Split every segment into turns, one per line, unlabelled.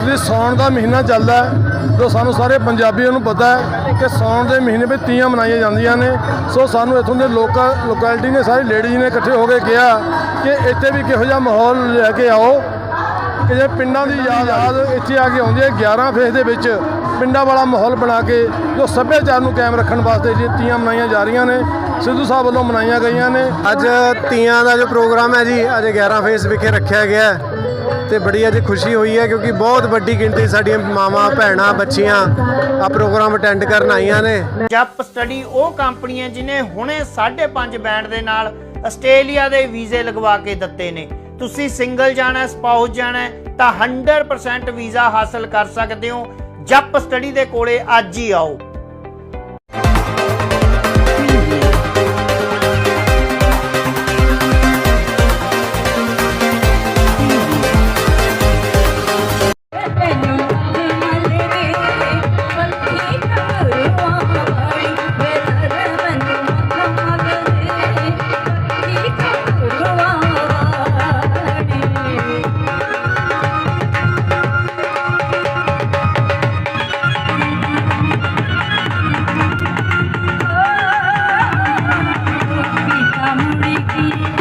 ਜੀ ਸੌਣ ਦਾ ਮਹੀਨਾ ਚੱਲਦਾ ਹੈ, ਜੋ ਸਾਨੂੰ ਸਾਰੇ ਪੰਜਾਬੀਆਂ ਨੂੰ ਪਤਾ ਹੈ ਕਿ ਸੌਣ ਦੇ ਮਹੀਨੇ ਵਿੱਚ ਤੀਆਂ ਮਨਾਈਆਂ ਜਾਂਦੀਆਂ ਨੇ। ਸੋ ਸਾਨੂੰ ਇੱਥੋਂ ਦੇ ਲੋਕਾਂ ਲੋਕੈਲਿਟੀ ਨੇ, ਸਾਰੀ ਲੇਡੀਜ਼ ਨੇ ਇਕੱਠੇ ਹੋ ਕੇ ਕਿਹਾ ਕਿ ਇੱਥੇ ਵੀ ਕਿਹੋ ਜਿਹਾ ਮਾਹੌਲ ਲੈ ਕੇ ਆਓ, ਕਿ ਜੇ ਪਿੰਡਾਂ ਦੀ ਯਾਦ ਯਾਦ ਇੱਥੇ ਆ ਕੇ ਆਉਂਦੀ ਹੈ 11 ਫੇਸ ਦੇ ਵਿੱਚ ਪਿੰਡਾਂ ਵਾਲਾ ਮਾਹੌਲ ਬਣਾ ਕੇ, ਜੋ ਸੱਭਿਆਚਾਰ ਨੂੰ ਕਾਇਮ ਰੱਖਣ ਵਾਸਤੇ ਜੀ ਤੀਆਂ ਮਨਾਈਆਂ ਜਾ ਰਹੀਆਂ ਨੇ, ਸਿੱਧੂ ਸਾਹਿਬ ਵੱਲੋਂ ਮਨਾਈਆਂ ਗਈਆਂ ਨੇ।
ਅੱਜ ਤੀਆਂ ਦਾ ਜੋ ਪ੍ਰੋਗਰਾਮ ਹੈ ਜੀ, ਅੱਜ 11 ਫੇਸ ਵਿਖੇ ਰੱਖਿਆ ਗਿਆ ਹੈ। ਤੇ ਬੜੀ ਅੱਜ ਖੁਸ਼ੀ ਹੋਈ ਹੈ ਕਿਉਂਕਿ ਬਹੁਤ ਵੱਡੀ ਗਿਣਤੀ ਸਾਡੀਆਂ ਮਾਵਾਂ, ਭੈਣਾਂ, ਬੱਚੀਆਂ ਆ ਪ੍ਰੋਗਰਾਮ ਅਟੈਂਡ ਕਰਨ ਆਈਆਂ ਨੇ।
ਜੱਪ ਸਟੱਡੀ ਉਹ ਕੰਪਨੀ ਹੈ ਜਿਨੇ ਹੁਣੇ 5.5 ਬੈਂਡ ਦੇ ਨਾਲ ਆਸਟ੍ਰੇਲੀਆ ਦੇ ਵੀਜ਼ੇ ਲਗਵਾ ਕੇ ਦਿੱਤੇ ਨੇ। ਤੁਸੀਂ ਸਿੰਗਲ ਜਾਣਾ, ਸਪਾਊਸ ਜਾਣਾ, ਤਾਂ 100% ਵੀਜ਼ਾ ਹਾਸਲ ਕਰ ਸਕਦੇ ਹੋ। ਜੱਪ ਸਟੱਡੀ ਦੇ ਕੋਲੇ ਅੱਜ ਹੀ ਆਓ।
thank you.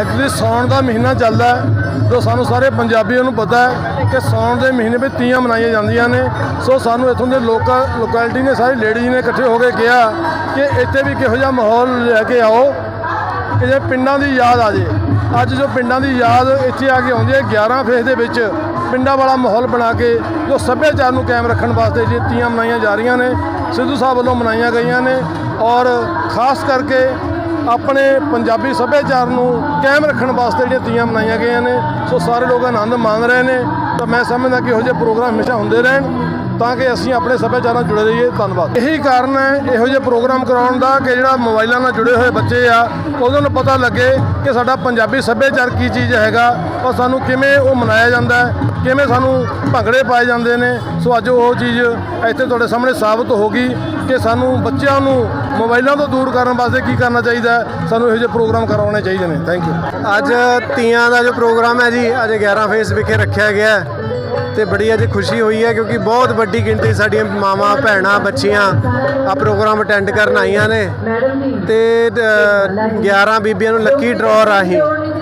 ਐਕਚੁਅਲੀ ਸੌਣ ਦਾ ਮਹੀਨਾ ਚੱਲਦਾ ਹੈ। ਜੋ ਸਾਨੂੰ ਸਾਰੇ ਪੰਜਾਬੀਆਂ ਨੂੰ ਪਤਾ ਹੈ ਕਿ ਸੌਣ ਦੇ ਮਹੀਨੇ ਵਿੱਚ ਤੀਆਂ ਮਨਾਈਆਂ ਜਾਂਦੀਆਂ ਨੇ। ਸੋ ਸਾਨੂੰ ਇੱਥੋਂ ਦੇ ਲੋਕਾਂ ਲੋਕੈਲਿਟੀ ਨੇ, ਸਾਰੀ ਲੇਡੀਜ਼ ਨੇ ਇਕੱਠੇ ਹੋ ਕੇ ਕਿਹਾ ਕਿ ਇੱਥੇ ਵੀ ਕਿਹੋ ਜਿਹਾ ਮਾਹੌਲ ਲੈ ਕੇ ਆਓ, ਕਿ ਜੇ ਪਿੰਡਾਂ ਦੀ ਯਾਦ ਆ ਜੇ। ਅੱਜ ਜੋ ਪਿੰਡਾਂ ਦੀ ਯਾਦ ਇੱਥੇ ਆ ਕੇ ਆਉਂਦੀ ਹੈ 11 ਫੇਸ ਦੇ ਵਿੱਚ ਪਿੰਡਾਂ ਵਾਲਾ ਮਾਹੌਲ ਬਣਾ ਕੇ, ਜੋ ਸੱਭਿਆਚਾਰ ਨੂੰ ਕਾਇਮ ਰੱਖਣ ਵਾਸਤੇ ਜੇ ਤੀਆਂ ਮਨਾਈਆਂ ਜਾ ਰਹੀਆਂ ਨੇ, ਸਿੱਧੂ ਸਾਹਿਬ ਵੱਲੋਂ ਮਨਾਈਆਂ ਗਈਆਂ ਨੇ। ਔਰ ਖਾਸ ਕਰਕੇ ਆਪਣੇ ਪੰਜਾਬੀ ਸੱਭਿਆਚਾਰ ਨੂੰ ਕਾਇਮ ਰੱਖਣ ਵਾਸਤੇ ਜਿਹੜੀਆਂ ਤੀਆਂ ਮਨਾਈਆਂ ਗਈਆਂ ਨੇ, ਸੋ ਸਾਰੇ ਲੋਕ ਆਨੰਦ ਮਾਣ ਰਹੇ ਨੇ। ਤਾਂ ਮੈਂ ਸਮਝਦਾ ਕਿ ਇਹੋ ਜਿਹੇ ਪ੍ਰੋਗਰਾਮ ਹਮੇਸ਼ਾ ਹੁੰਦੇ ਰਹਿਣ, ਤਾਂ ਕਿ ਅਸੀਂ ਆਪਣੇ ਸੱਭਿਆਚਾਰ ਨਾਲ ਜੁੜੇ ਰਹੀਏ। ਧੰਨਵਾਦ। ਇਹੀ ਕਾਰਨ ਹੈ, ਇਹੋ ਜਿਹੇ ਪ੍ਰੋਗਰਾਮ ਕਰਾਉਣ ਦਾ ਕਿ ਜਿਹੜਾ ਮੋਬਾਈਲਾਂ ਨਾਲ ਜੁੜੇ ਹੋਏ ਬੱਚੇ ਆ ਉਹਨਾਂ ਨੂੰ ਪਤਾ ਲੱਗੇ ਕਿ ਸਾਡਾ ਪੰਜਾਬੀ ਸੱਭਿਆਚਾਰ ਕੀ ਚੀਜ਼ ਹੈਗਾ, ਔਰ ਸਾਨੂੰ ਕਿਵੇਂ ਉਹ ਮਨਾਇਆ ਜਾਂਦਾ ਹੈ, ਕਿਵੇਂ ਸਾਨੂੰ ਭੰਗੜੇ ਪਾਏ ਜਾਂਦੇ ਨੇ। ਸੋ ਅੱਜ ਉਹ ਚੀਜ਼ ਇੱਥੇ ਤੁਹਾਡੇ ਸਾਹਮਣੇ ਸਾਬਤ ਹੋ ਗਈ। ਕਿ ਸਾਨੂੰ ਬੱਚਿਆਂ ਨੂੰ ਮੋਬਾਈਲਾਂ ਤੋਂ ਦੂਰ ਕਰਨ ਵਾਸਤੇ ਕੀ ਕਰਨਾ ਚਾਹੀਦਾ ਹੈ ਸਾਨੂੰ ਇਹੋ ਜਿਹੇ ਪ੍ਰੋਗਰਾਮ ਕਰਵਾਉਣੇ ਚਾਹੀਦੇ ਨੇ। ਥੈਂਕ ਯੂ
ਅੱਜ ਤੀਆਂ ਦਾ ਜੋ ਪ੍ਰੋਗਰਾਮ ਹੈ ਜੀ ਅੱਜ 11 ਫੇਸ ਵਿਖੇ ਰੱਖਿਆ ਗਿਆ ਹੈ ਤੇ ਬੜੀ ਅੱਜ ਖੁਸ਼ੀ ਹੋਈ ਹੈ ਕਿਉਂਕਿ ਬਹੁਤ ਵੱਡੀ ਗਿਣਤੀ ਸਾਡੀਆਂ ਮਾਵਾਂ ਭੈਣਾਂ ਬੱਚੀਆਂ ਆ ਪ੍ਰੋਗਰਾਮ ਅਟੈਂਡ ਕਰਨ ਆਈਆਂ ਨੇ ਤੇ ਅ, 11 ਬੀਬੀਆਂ ਨੂੰ ਲੱਕੀ ਡਰਾਅ ਰਾਹੀਂ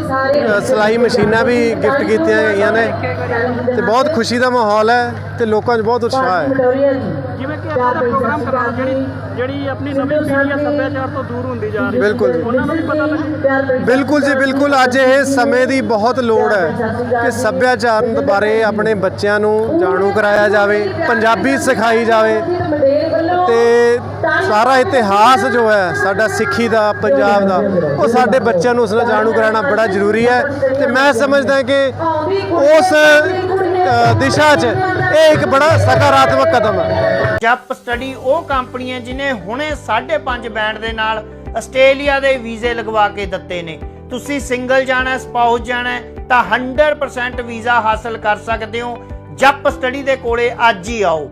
ਸਿਲਾਈ ਮਸ਼ੀਨਾਂ ਵੀ ਗਿਫਟ ਕੀਤੀਆਂ ਗਈਆਂ ਨੇ ਤੇ ਬਹੁਤ ਖੁਸ਼ੀ ਦਾ ਮਾਹੌਲ ਹੈ ਤੇ ਲੋਕਾਂ 'ਚ ਬਹੁਤ ਉਤਸ਼ਾਹ ਹੈ।
ਜਿਵੇਂ ਕਿ ਆਪਾਂ ਦਾ ਪ੍ਰੋਗਰਾਮ ਕਰਾਓ ਜਿਹੜੀ ਜਿਹੜੀ ਆਪਣੀ ਨਵੀਂ ਪੀੜ੍ਹੀ ਆ ਸੱਭਿਆਚਾਰ ਤੋਂ ਦੂਰ ਹੁੰਦੀ ਜਾ ਰਹੀ ਹੈ।
ਬਿਲਕੁਲ ਜੀ।
ਉਹਨਾਂ ਨੂੰ ਵੀ ਪਤਾ ਲੱਗੇ
ਬਿਲਕੁਲ ਜੀ ਬਿਲਕੁਲ। ਅੱਜ ਇਹ ਸਮੇਂ ਦੀ ਬਹੁਤ ਲੋੜ ਹੈ ਕਿ ਸੱਭਿਆਚਾਰ ਬਾਰੇ ਆਪਣੇ ਬੱਚਿਆਂ ਨੂੰ ਜਾਣੂ ਕਰਾਇਆ ਜਾਵੇ ਪੰਜਾਬੀ ਸਿਖਾਈ ਜਾਵੇ। ਤੇ ਸਾਰਾ ਇਤਿਹਾਸ ਜੋ ਹੈ, ਸਾਡਾ ਸਿੱਖੀ ਦਾ, ਪੰਜਾਬ ਦਾ, ਉਹ ਸਾਡੇ ਬੱਚਿਆਂ ਨੂੰ ਉਸ ਨਾਲ ਜਾਣੂ ਕਰਾਉਣਾ ਬੜਾ ਜ਼ਰੂਰੀ ਹੈ ਤੇ ਮੈਂ ਸਮਝਦਾ ਕਿ ਉਸ ਦਿਸ਼ਾ 'ਚ ਇਹ ਇੱਕ ਬੜਾ ਸਕਾਰਾਤਮਕ ਕਦਮ ਹੈ।
ਜਪ ਸਟੱਡੀ ਉਹ ਕੰਪਨੀ ਹੈ ਜਿਨੇ ਹੁਣੇ 5.5 ਬੈਂਡ ਦੇ ਨਾਲ ਆਸਟ੍ਰੇਲੀਆ ਦੇ ਵੀਜ਼ੇ ਲਗਵਾ ਕੇ ਦਿੱਤੇ ਨੇ। ਤੁਸੀਂ ਸਿੰਗਲ ਜਾਣਾ, ਸਪਾਊਸ ਜਾਣਾ ਹੈ ਤਾਂ 100% ਵੀਜ਼ਾ ਹਾਸਲ ਕਰ ਸਕਦੇ ਹੋ। ਜਪ ਸਟੱਡੀ ਦੇ ਕੋਲੇ ਅੱਜ ਹੀ ਆਓ।